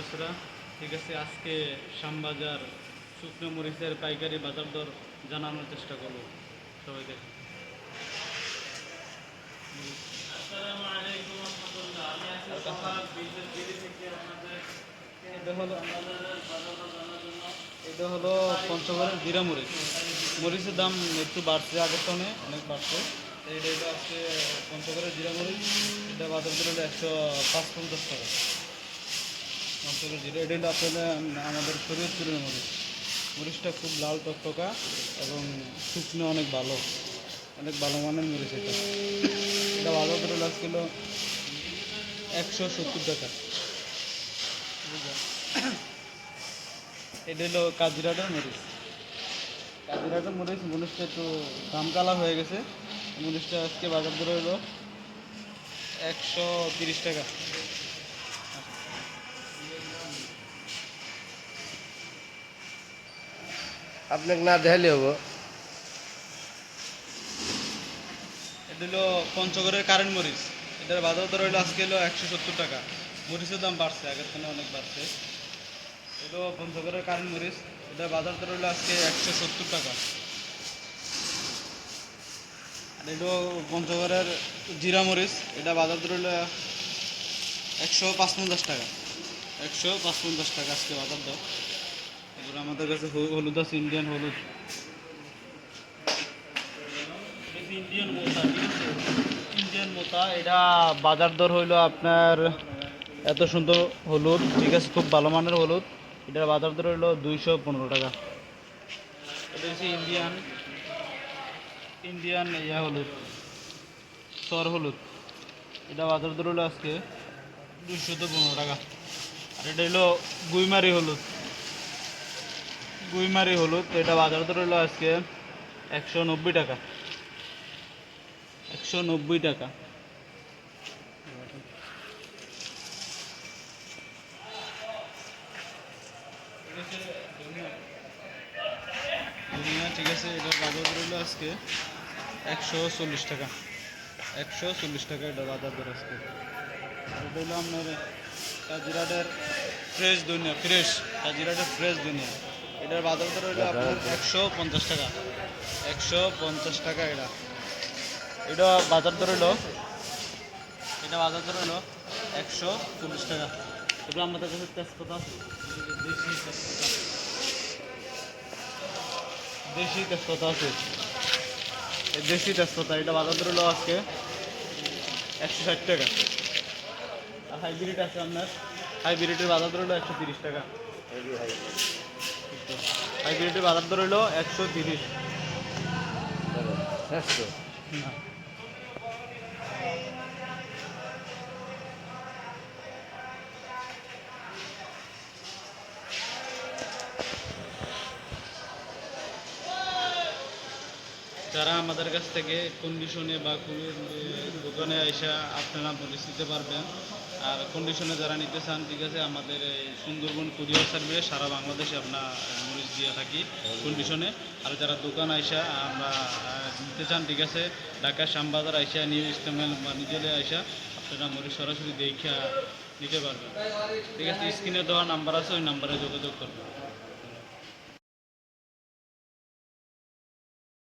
ভিউয়ার্সরা ঠিক আছে আজকে শ্যামবাজার শুকনো মরিচের পাইকারি বাজার দর জানানোর চেষ্টা করব। সবাই দেখে আসসালামু আলাইকুম রহমতুল্লাহ। আমি আছি সোহাগ বিদ্যুৎ গিরি থেকে আপনাদের এটা হলো এটা হলো পঞ্চগড়ের জিরা মরিচ। মরিচের দাম একটু বাড়ছে আগের তনে অনেক বাড়ছে। হলো আজকে পঞ্চগড়ের জিরা মরিচ। এটা বাজার দর হলো একশো পাঁচ পঞ্চাশ টাকা। হলো আপনাদের আমাদের শরীয়তপুরের মরিচ মরিচটা খুব লাল টকটকা এবং শুকনো অনেক ভালো। অনেক ভালো মানের মরিচ এটা। এটা দর হলো আজকে একশো সত্তর টাকা। এটা হলো কাজিরাটার মরিচ। কাজিরাটার মরিচ, মরিচটা একটু দাম কালা হয়ে গেছে। মরিচটা আজকে বাজার দর হলো একশো তিরিশ টাকা। আপনাকে না দেখালে হব। এটা পঞ্চগড়ের কারেন্ট মরিচ। এটার বাজার দর হলো আজকে হলো একশো সত্তর টাকা। মরিচের দাম বাড়ছে, আগের থেকে অনেক বাড়ছে। এটা পঞ্চগড়ের কারেন্ট মরিচ। এটার বাজার দর হলো আজকে একশো সত্তর টাকা। আর এটা পঞ্চগড়ের জিরা মরিচ। এটা বাজার দর হলো একশো পাঁচপঞ্চাশ টাকা। একশো পাঁচপঞ্চাশ টাকা আজকে বাজার দর। আমাদের কাছে হলুদ আছে ইন্ডিয়ান হলুদ। ইন্ডিয়ান ইন্ডিয়ান এটা বাজার দর হইল আপনার এত সুন্দর হলুদ, ঠিক আছে? খুব ভালো মানের হলুদ। এটার বাজার দর হইল দুইশো পনেরো টাকা। এটা হচ্ছে ইন্ডিয়ান ইন্ডিয়ান ইয়া হলুদ সর হলুদ। এটা বাজার দর হলো আজকে দুইশো তো পনেরো টাকা। আর এটা হলো গুইমারি হলুদ। গুইমারি হলুদ এটা বাজার দর হলো আজকে একশো নব্বই টাকা। একশো নব্বই টাকা। ঠিক আছে এটা বাজার দর হলো আজকে একশো চল্লিশ টাকা। একশো চল্লিশ টাকা এটা বাজার দর আজকে। এটা আপনার কাজিরাটের ফ্রেশ ধনিয়া ফ্রেশ, কাজিরাটের ফ্রেশ ধনিয়া এটার বাজার দর হলো আপনার একশো পঞ্চাশ টাকা। একশো পঞ্চাশ টাকা এটা। এটা বাজার দর হলো এটা বাজার দর হলো একশো চল্লিশ টাকা। এগুলো আমাদের কাছে তেজপাতা আছে। দেশি তেজপাতা। আছে। এই দেশি তেজপাতা এটা বাজার দর হলো আজকে একশো ষাট টাকা। আর হাইব্রিড আছে আপনার? হাইব্রিডের বাজার দর হলো একশো তিরিশ টাকা। হাইব্রিডের বাজার দর হলো একশো তিরিশ। না যারা আমাদের কাছ থেকে কন্ডিশনে বা কোনো দোকানে এসে আপনারা নিতে পারবেন। আর কন্ডিশনে যারা নিতে চান, ঠিক আছে, আমাদের এই সুন্দরবন কুরিয়ার সার্ভিসে সারা বাংলাদেশে আমরা মরিচ দিয়ে থাকি কন্ডিশনে আর যারা দোকান আইসা, আমরা নিতে চান, ঠিক আছে, ঢাকা শ্যামবাজার আইসা, নিউ বা নিজেলে আইসা, আপনারা মরিচ সরাসরি দেখা নিতে পারবেন। ঠিক আছে, স্ক্রিনে দেওয়া নাম্বার আছে, ওই নাম্বারে যোগাযোগ করবেন।